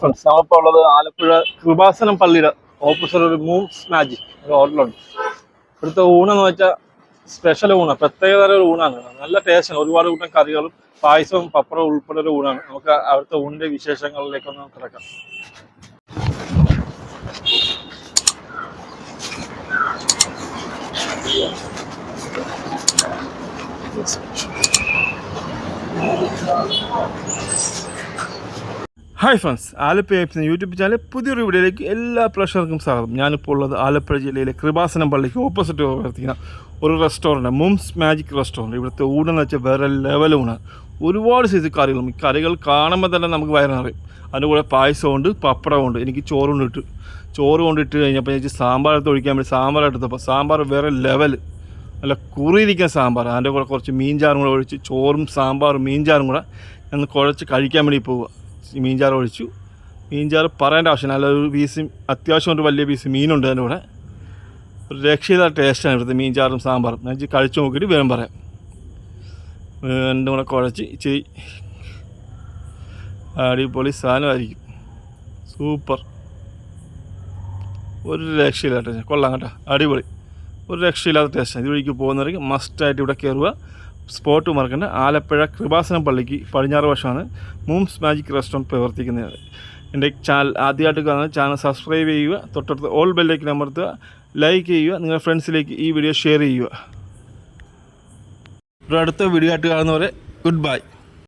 Friends നമ്മളിപ്പോൾ ഉള്ളത് ആലപ്പുഴ കൃപാസനം പള്ളിയുടെ ഓപ്പോസിറ്റ് ഒരു മൂവ്സ് മാജിക് ഒരു ഹോട്ടലുണ്ട് ഇവിടുത്തെ ഊണെന്ന് വെച്ചാൽ സ്പെഷ്യൽ ഊണാണ് പ്രത്യേകതര ഒരു ഊണാണ്. നല്ല ടേസ്റ്റാണ് ഒരുപാട് കൂട്ടം കറികളും പായസവും പപ്പടവും ഉൾപ്പെടെ ഒരു ഊണാണ്. നമുക്ക് അവിടുത്തെ ഊണിന്റെ വിശേഷങ്ങളിലേക്കൊന്ന് കിടക്കാം. ഹായ് ഫ്രണ്ട്സ് ആലപ്പുഴ എന്ന യൂട്യൂബ് ചാനൽ പുതിയൊരു വീഡിയോയിലേക്ക് എല്ലാ പ്രേക്ഷകർക്കും സ്വാഗതം. ഞാനിപ്പോൾ ഉള്ളത് ആലപ്പുഴ ജില്ലയിലെ കൃപാസനം പള്ളിക്ക് ഓപ്പോസിറ്റ് പ്രവർത്തിക്കുന്ന ഒരു റെസ്റ്റോറന്റ് മുംസ് മാജിക് റെസ്റ്റോറന്റ് ഇവിടുത്തെ ഊണെന്ന് വെച്ചാൽ വേറെ ലെവൽ ഊണ്. ഒരുപാട് സൈസ് കറികളും ഈ കറികൾ കാണുമ്പോൾ തന്നെ നമുക്ക് വയറിനറിയും അതിന്റെ കൂടെ പായസമുണ്ട് പപ്പടമുണ്ട് എനിക്ക് ചോറ് കൊണ്ടിട്ട് ചോറ് കൊണ്ടിട്ട് കഴിഞ്ഞപ്പോൾ എനിക്ക് സാമ്പാർ എടുത്ത് ഒഴിക്കാൻ വേണ്ടി സാമ്പാർ എടുത്തപ്പോൾ സാമ്പാർ വേറെ ലെവൽ നല്ല കുറിയിരിക്കുന്ന സാമ്പാർ. അതിന്റെ കൂടെ കുറച്ച് മീൻചാറും കൂടെ ഒഴിച്ച് ചോറും സാമ്പാറും മീൻചാറും കൂടെ ഒന്ന് കുഴച്ച് കഴിക്കാൻ വേണ്ടി പോവുക. മീൻചാറ് ഒഴിച്ചു. മീൻചാറ് പറയേണ്ട ആവശ്യമില്ല. നല്ലൊരു പീസ് അത്യാവശ്യം ഒരു വലിയ പീസ് മീനുണ്ട് അതിന്റെ കൂടെ. ഒരു രക്ഷിത ടേസ്റ്റാണ് ഇവിടുത്തെ മീൻചാറും സാമ്പാറും. ഞാൻ കഴിച്ചു നോക്കിയിട്ട് വേഗം പറയാം. രണ്ടും കൂടെ കുഴച്ച് ഇച്ചിരി അടിപൊളി സാധനമായിരിക്കും. സൂപ്പർ. ഒരു രക്ഷയില്ലാത്ത കൊള്ളാം കേട്ടോ. അടിപൊളി. ഒരു രക്ഷയില്ലാത്ത ടേസ്റ്റാണ് ഇതുവഴിക്ക് പോകുന്നവർക്ക് മസ്റ്റായിട്ട് ഇവിടെ കയറുക സ്പോട്ട് മറക്കണ്ട. ആലപ്പുഴ കൃപാസനം പള്ളിക്ക് പടിഞ്ഞാറ് വശമാണ് മൂംസ് മാജിക് റെസ്റ്റോറന്റ് പ്രവർത്തിക്കുന്നത്. എന്റെ ചാനൽ ആദ്യമായിട്ട് കാണുന്ന ചാനൽ സബ്സ്ക്രൈബ് ചെയ്യുക തൊട്ടടുത്ത് ഓൾ ബെല്ലേക്ക് അമർത്തുക ലൈക്ക് ചെയ്യുക നിങ്ങളുടെ ഫ്രണ്ട്സിലേക്ക് ഈ വീഡിയോ ഷെയർ ചെയ്യുക. ഒരു അടുത്ത വീഡിയോ ആയിട്ട് കാണുന്നവരെ ഗുഡ് ബൈ.